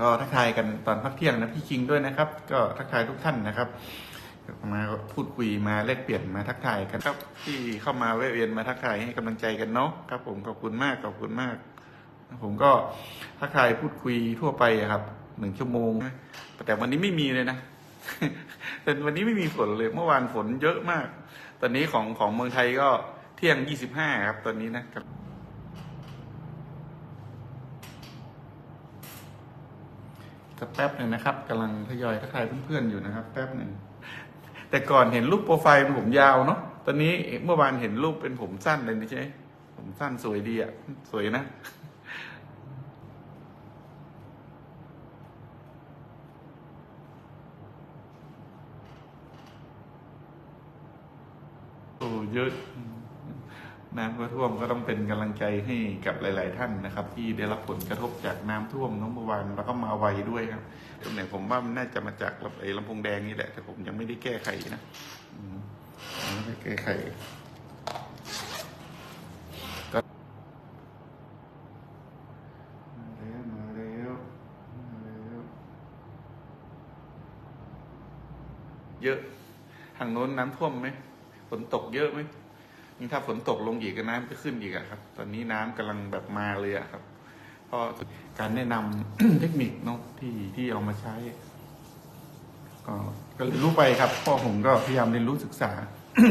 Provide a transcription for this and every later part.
ก็ทักทายกันตอนพักเที่ยงนะพี่คิงด้วยนะครับ ก็ทักทายทุกท่านนะครับ มาพูดคุยมาแลกเปลี่ยนมาทักทายกันครับ ที่เข้ามาแวะเวียนมาทักทายให้กำลังใจกันเนาะครับ ผมขอบคุณมากขอบคุณมาก ผมก็ทักทายพูดคุยทั่วไปครับหนึ่งชั่วโมงแต่วันนี้ไม่มีเลยนะแต่วันนี้ไม่มีฝนเลยเมื่อวานฝนเยอะมาก ตอนนี้ของของเมืองไทยก็เที่ยงยี่สิบห้าครับ ตอนนี้นะครับสัก แป๊บหนึ่งนะครับกำลังทยอยทักทายเพื่อนๆอยู่นะครับ แป๊บหนึ่งแต่ก่อนเห็นรูปโปรไฟล์เป็นผมยาวเนาะตอนนี้เมื่อวานเห็นรูปเป็นผมสั้นเลยนี่ใช่ไหมผมสั้นสวยดีอะสวยนะโอ้เยอะ น้ำก็ท่วมก็ต้องเป็นกำลังใจให้กับหลาย ๆ ท่านนะครับ ที่ได้รับผลกระทบจากน้ำท่วมน้องเมื่อวานแล้วก็มาไวด้วยครับตรงไหนผมว่ามันน่าจะมาจากลำไอ้ลำพงแดงนี่แหละแต่ผมยังไม่ได้แก้ไขนะไม่ได้แก้ไขก็วมาแล้วมาแล้วเยอะ ทางโน้นน้ำท่วมไหมฝนตกเยอะไหม นี่ถ้าฝนตกลงอีกน้ำจะขึ้นอีกครับ ตอนนี้น้ำกำลังแบบมาเลยอะครับ เพราะการแนะนำเทคนิคเนาะที่ที่เอามาใช้ ก็ก็เรียนรู้ไปครับพ่อผมก็พยายามเรียนรู้ศึกษา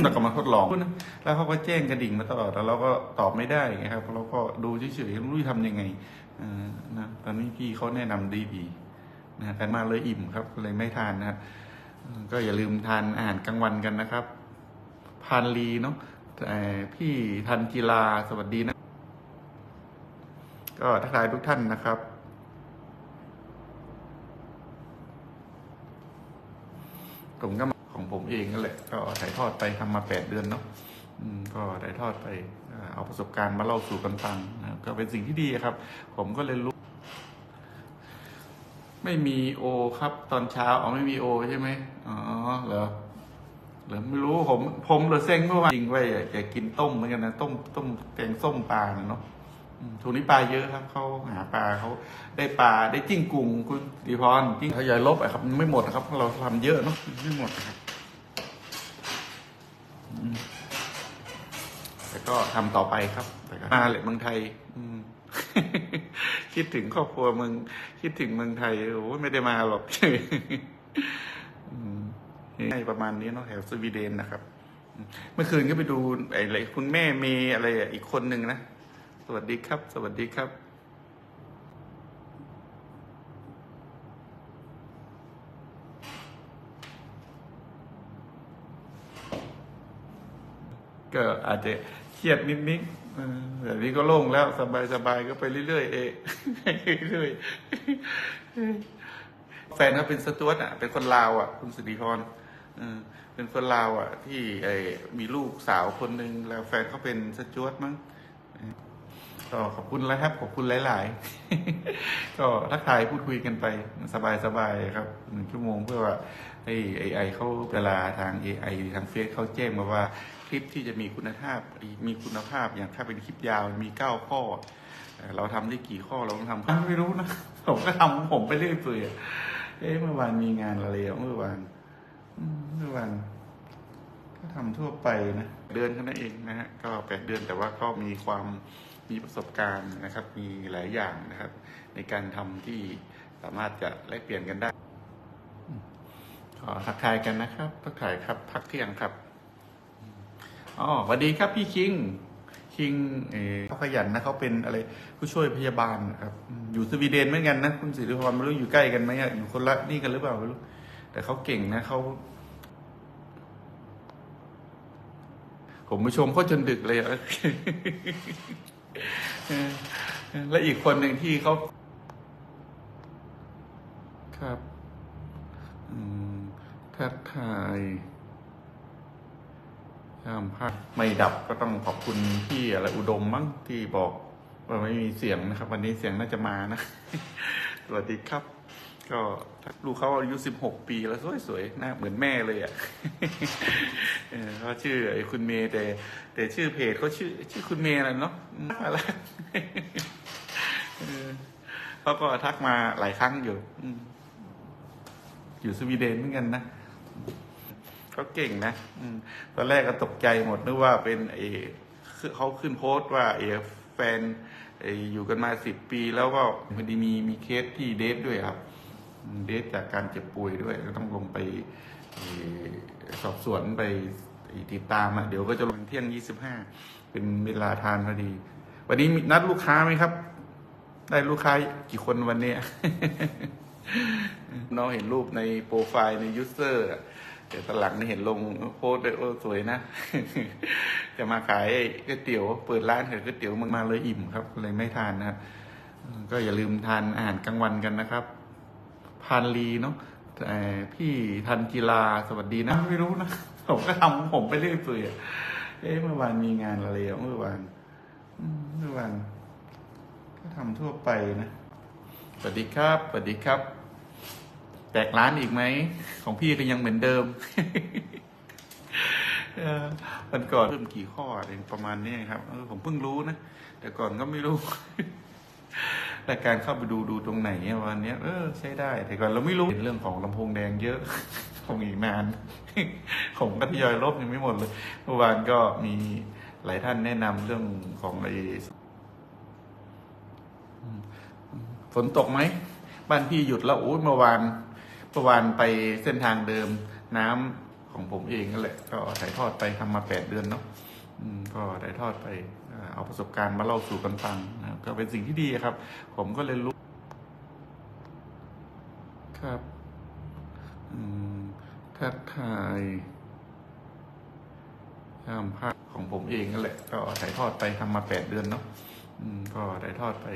แล้วก็มาทดลองนะแล้วเขาก็แจ้งกระดิ่งมาตลอดแล้วเราก็ตอบไม่ได้ไงครับเราก็ดูเฉยๆไม่รู้จะทำยังไงนะตอนนี้พี่เขาแนะนำดีดีๆนะแต่มาเลยอิ่มครับเลยไม่ทานนะครับก็อย่าลืมทานอาหารกลางวันกันนะครับ พานลีเนาะ พี่ทันกีฬาสวัสดีนะ ก็ทักทายทุกท่านนะครับ ผมก็ของผมเองนั่นแหละ ก็ถ่ายทอดไปทำมาแปดเดือนเนาะก็ถ่ายทอดไปเอาประสบการณ์มาเล่าสู่กันฟังนะก็เป็นสิ่งที่ดีครับ ผมก็เลยรู้ ไม่มีโอครับ ตอนเช้าอ๋อไม่มีโอใช่ไหมอ๋อเหรอ หรอไม่รู้ผมผมเหรือเซ็งเมื่อวานจริงไว้อยากกินต้มเหมือนกันนะต้มต้มแกงส้มปลาเนาะอืมช่วงนี้ปลาเยอะครับเขาหาปลาเขาได้ปลาได้จิ้งกุ่งคุณดีพรจิ้งทยอยลบอะครับไม่หมดนะครับ เราทำเยอะเนาะไม่หมดครับแต่ก็ทำต่อไปครับแต่ก็มาเลยเมืองไทย อืคิดถึงครอบครัวเมืองคิดถึงเมืองไทยโอ้ไม่ได้มาหรอก ให้ประมาณนี้เนาะแถวสวีเดนนะครับ เมื่อคืนก็ไปดูไอ้อะไรคุณแม่เมย์อะไรอีกคนหนึ่งนะ สวัสดีครับ สวัสดีครับก็อาจจะเครียดนิดๆเออแต่นี้ก็โล่งแล้วสบายๆก็ไปเรื่อยๆเองเรื่อยๆแฟนเขาเป็นสจวตอะ เป็นคนลาวอะ คุณสิริพร เป็นคนลาวอะ ที่ไอ้มีลูกสาวคนหนึ่งแล้วแฟนเขาเป็นสจวตมั้งก็ขอบคุณแล้วครับ ขอบคุณหลาย ๆ ก็ทักทายพูดคุยกันไปสบาย ๆ ครับหนึ่งชั่วโมงเพื่อว่าไอ้ไอไอเขาเวลาทาง AI ทางเฟซเขาแจ้งมาว่าคลิปที่จะมีคุณภาพมีคุณภาพอย่างถ้าเป็นคลิปยาวมีเก้าข้อ เราทำได้กี่ข้อเราต้องทำไม่รู้นะ ผมก็ทำของผมไปเรื่อยเปื่อยเอ๊ะเมื่อวานมีงานอะไรอะเมื่อวาน เมื่อวานก็ทำทั่วไปนะเดือนแค่นั้นเองนะฮะก็แปดเดือนแต่ว่าก็มีความมีประสบการณ์นะครับ มีหลายอย่างนะครับ ในการทำที่สามารถจะแลกเปลี่ยนกันได้ขอทักทายกันนะครับทักทายครับ พักเที่ยงครับอ๋อสวัสดีครับพี่คิงคิงเอเขาขยันนะเขาเป็นอะไรผู้ช่วยพยาบาลครับ อยู่สวีเดนเหมือนกันนะ คุณสิริพรไม่รู้อยู่ใกล้กันไหมอะอยู่คนละนี่กันหรือเปล่าไม่รู้ แต่เขาเก่งนะเขาผมไปชมเขาจนดึกเลยอะและอีกคนหนึ่งที่เขาครับอืมทักทายห้ามพลาดไม่ดับก็ต้องขอบคุณพี่อะไรอุดมมั้งที่บอกว่าไม่มีเสียงนะครับ วันนี้เสียงน่าจะมานะ สวัสดีครับ ก็ลูกเขาอายุสิบหกปีแล้วสวยๆหน้าเหมือนแม่เลยอะเขาชื่อไอ้คุณเมย์แต่ แต่ชื่อเพจเขาชื่อ ชื่อคุณเมย์อะไรเนาะน่ารักเขาก็ทักมาหลายครั้งอยู่อยู่สวีเดนเหมือนกันนะเขาเก่งนะตอนแรกก็ตกใจหมดนึกว่าเป็นไอ้เขาขึ้นโพสต์ว่าไอ้แฟนอยู่กันมาสิบปีแล้วก็พอดีมีมีเคสที่เดทด้วยครับ เดทจากการเจ็บป่วยด้วยก็ต้องลงไปอสอบสวนไปติดตามอะเดี๋ยวก็จะลงเที่ยงยี่สิบห้าเป็นเวลาทานพอดี วันนี้มีนัดลูกค้าไหมครับ ได้ลูกค้ากี่คนวันเนี้ยน้องเห็นรูปในโปรไฟล์ในยูเซอร์เดี๋ยวตหลังนี่เห็นลงโพสต์ด้วยโอ้สวยนะ จะมาขายก๋วยเตี๋ยวเปิดร้านขายก๋วยเตี๋ยวมึงมาเลยอิ่มครับเลยไม่ทานนะครับก็อย่าลืมทานอาหารกลางวันกันนะครับ พานลีเนาะแต่พี่ทันกีฬาสวัสดีนะ ไม่รู้นะ ผมก็ทำผมไปเรื่อยเปื่อยเอ๊ะเมื่อวานมีงานอะไรเมื่อวานเมื่อวานก็ทำทั่วไปนะ สวัสดีครับ สวัสดีครับ แตกร้านอีกไหม ของพี่ก็ยังเหมือนเดิมเออวันก่อนเพิ่มกี่ข้อเองประมาณนี้ครับผมเพิ่งรู้นะ แต่ก่อนก็ไม่รู้ แต่การเข้าไปดูดูตรงไหนวันนี้เออใช้ได้ แต่ก่อนเราไม่รู้เรื่องของลำโพงแดงเยอะคงอีกนานผมก็ทยอยลบยังไม่หมดเลยเมื่อวานก็มีหลายท่านแนะนำเรื่องของไอ้ฝนตกไหมบ้านพี่หยุดแล้วโอ้ยเมื่อวานเมื่อวานไปเส้นทางเดิมน้ำของผมเองนั่นแหละ ก็ถ่ายทอดไปทำมาแปดเดือนเนาะก็ถ่ายทอดไปเอาประสบการณ์มาเล่าสู่กันฟัง ก็เป็นสิ่งที่ดีครับ ผมก็เลยรู้ครับทักทายตามภาพของผมเองนั่นแหละ ก็ถ่ายทอดไปทำมาแปดเดือนเนาะก็ถ่ายทอดไป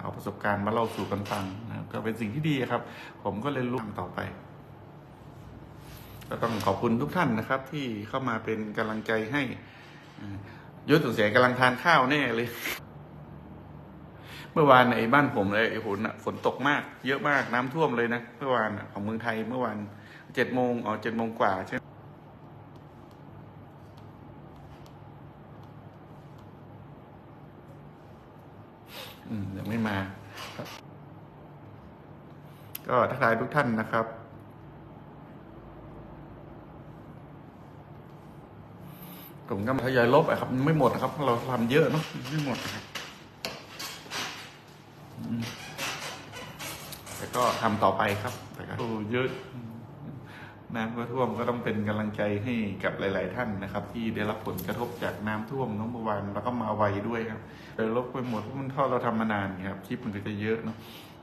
เอาประสบการณ์มาเล่าสู่กันฟังนะก็เป็นสิ่งที่ดีครับ ผมก็เลยรู้ต่อไปก็ต้องขอบคุณทุกท่านนะครับ ที่เข้ามาเป็นกำลังใจให้อ่ายุทธสงสัยกำลังทานข้าวแน่เลย เมื่อวานไอ้บ้านผมเลยไอ้ฝนน่ะฝนตกมาก เยอะมากน้ำท่วมเลยนะเมื่อวานน่ะของเมืองไทยเมื่อวานเจ็ดโมงอ๋อเจ็ดโมงกว่าใช่ไหมอืมยังไม่มาครับ ก็ทักทายทุกท่านนะครับผมก็ทยอยลบอะครับ ไม่หมดนะครับ เราทำเยอะเนาะไม่หมดนะครับ แต่ ก็ทำต่อไปครับแต่ก็โอ้เยอะน้ำก็ท่วมก็ต้องเป็นกำลังใจให้กับหลาย ๆ ท่านนะครับ ที่ได้รับผลกระทบจากน้ำท่วมน้องเมื่อวานแล้วก็มาไวด้วยครับเลยลบไปหมดเพราะมันท่าเราทำมานานครับคลิปมันก็จะเยอะเนาะ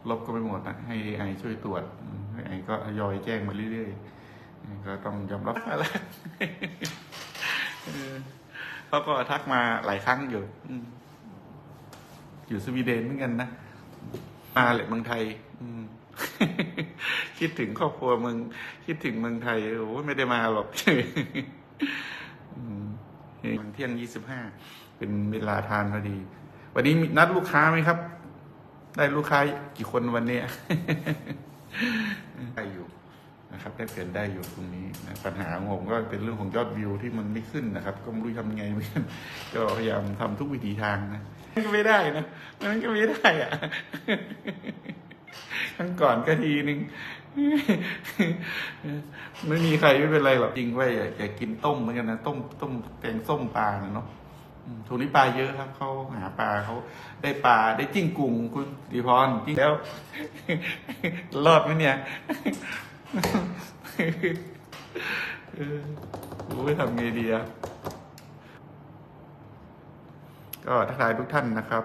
ลบก็ไปหมดนะให้ไอช่วยตรวจไอก็ทยอยแจ้งมาเรื่อย ๆ ก็ต้องยอมรับอะไรเขาก็ทักมาหลายครั้งอยู่อืมอยู่สวีเดนเหมือนกันนะมาเลยเมืองไทย อืม คิดถึงครอบครัวมึงคิดถึงเมืองไทยโอ้ไม่ได้มาหรอกอืมเที่ยงยี่สิบห้าเป็นเวลาทานพอดี วันนี้มีนัดลูกค้าไหมครับ ได้ลูกค้ากี่คนวันเนี้ยได้อยู่นะครับได้เปลี่ยนได้อยู่ตรงนี้นะปัญหาของผมก็เป็นเรื่องของยอดวิวที่มันไม่ขึ้นนะครับ ก็ไม่รู้ทำไงเหมือนกันก็พยายามทำทุกวิถีทางนะมันก็ไม่ได้นะมันก็ไม่ได้อะ ครั้งก่อนก็ทีนึงไม่มีใครไม่เป็นไรหรอกจริงว่าอยากอยากกินต้มเหมือนกันนะต้มต้มแกงส้มปลาเนาะทุกนี้ปลาเยอะครับเขาหาปลาเขาได้ปลาได้จิ้งกุ่งคุณดีพรจิ้งแล้วรอดไหมเนี่ยรู้ไม่ทำไงดีอะก็ทักทายทุกท่านนะครับ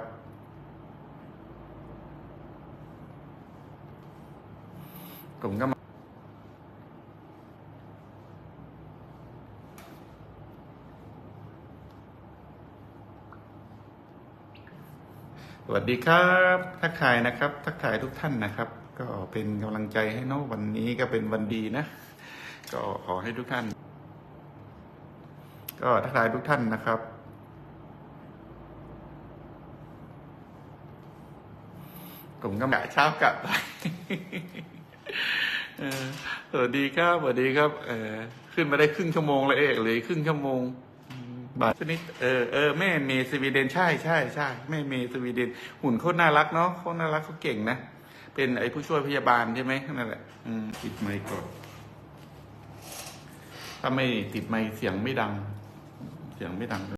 ผมก็มาสวัสดีครับ ทักทายนะครับ ทักทายทุกท่านนะครับ ก็เป็นกำลังใจให้เนอะวันนี้ก็เป็นวันดีนะ ก็ขอให้ทุกท่าน ก็ทักทายทุกท่านนะครับผมก็กะเช้ากลับไป สวัสดีครับสวัสดีครับ เออขึ้นมาได้ครึ่งชั่วโมงแล้วเอกเหลยครึ่งชั่วโมงอืมบาทชนิดเออเออแม่เมย์สวีเดนใช่ใช่ใช่แม่เมย์สวีเดน หุ่นเขาน่ารักเนาะเขาน่ารักเขาเก่งนะเป็นไอ้ผู้ช่วยพยาบาลใช่ไหมนั่นแหละอืมติดไมค์ก่อนถ้าไม่ติดไมค์เสียงไม่ดัง เสียงไม่ดัง